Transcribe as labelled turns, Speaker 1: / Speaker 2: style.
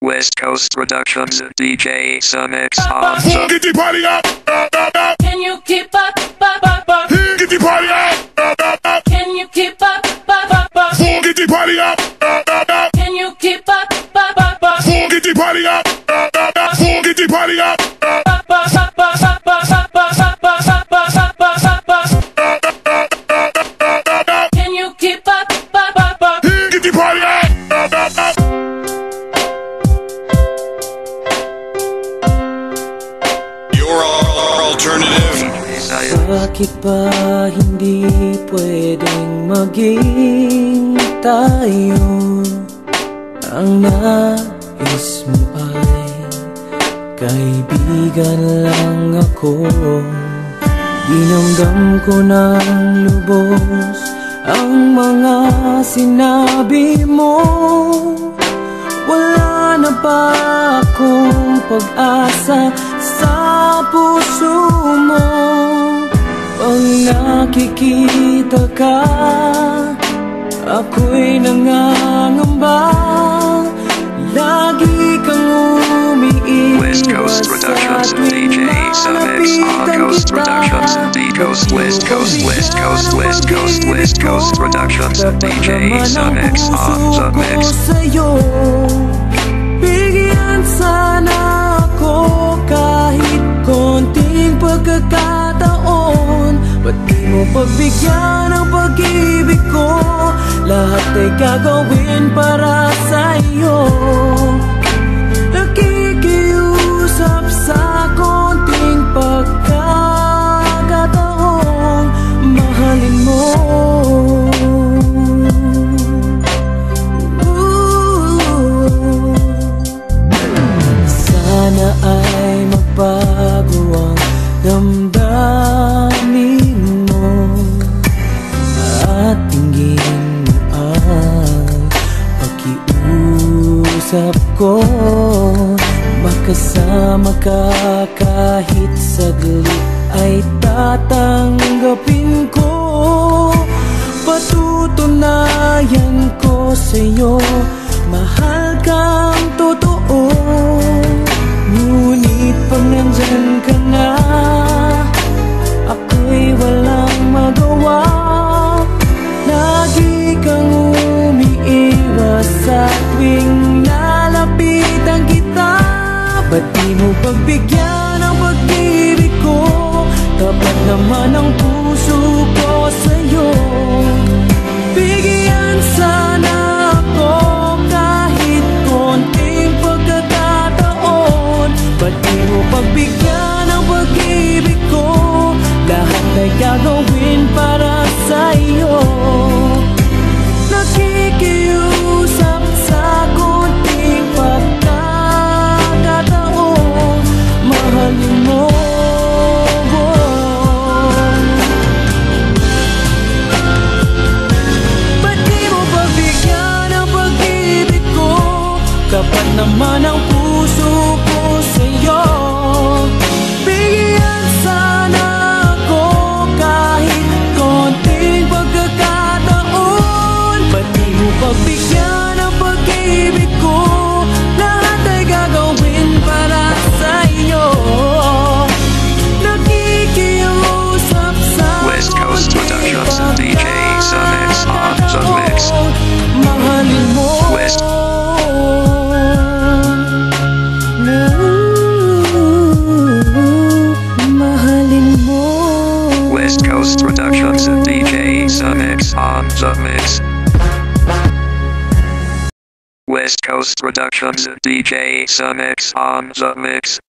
Speaker 1: West Coast Productions, DJ Summix on
Speaker 2: Fool, get the party up, up, up, up.
Speaker 3: Can you keep up, up, up, up?
Speaker 2: Get the party up, up, up, up.
Speaker 3: Can you keep up, up, up, up?
Speaker 2: Get the party up, up, up, up.
Speaker 3: Can you keep up, up, up, up?
Speaker 2: Get the party up, up, up, up. Get the party up,
Speaker 4: alternative.
Speaker 5: Bakit ba hindi pwedeng maging tayo? Ang nais mo ay kaibigan lang ako Dinamdam ko ng lubos ang mga sinabi mo wala na ba akong pag-asa sa puso nakikita ka, ako'y nangangamba. Lagi kang
Speaker 1: West Coast Productions, DJ Summix on Coast. Productions, D Coast, West Coast, West Coast, West Coast, West Coast Productions, DJ Summix on The Mix.
Speaker 5: Bigyan sana pagbigyan ang pag-ibig ko. Lahat ay gagawin Makasama ka kahit saglit ay tatanggapin ko. Patutunayan ko sa'yo Mahal kang totoo. Ngunit pag nandyan ka na may gagawin para sa
Speaker 1: iyo Nakikita The Mix. West Coast Productions, DJ Summix on The Mix.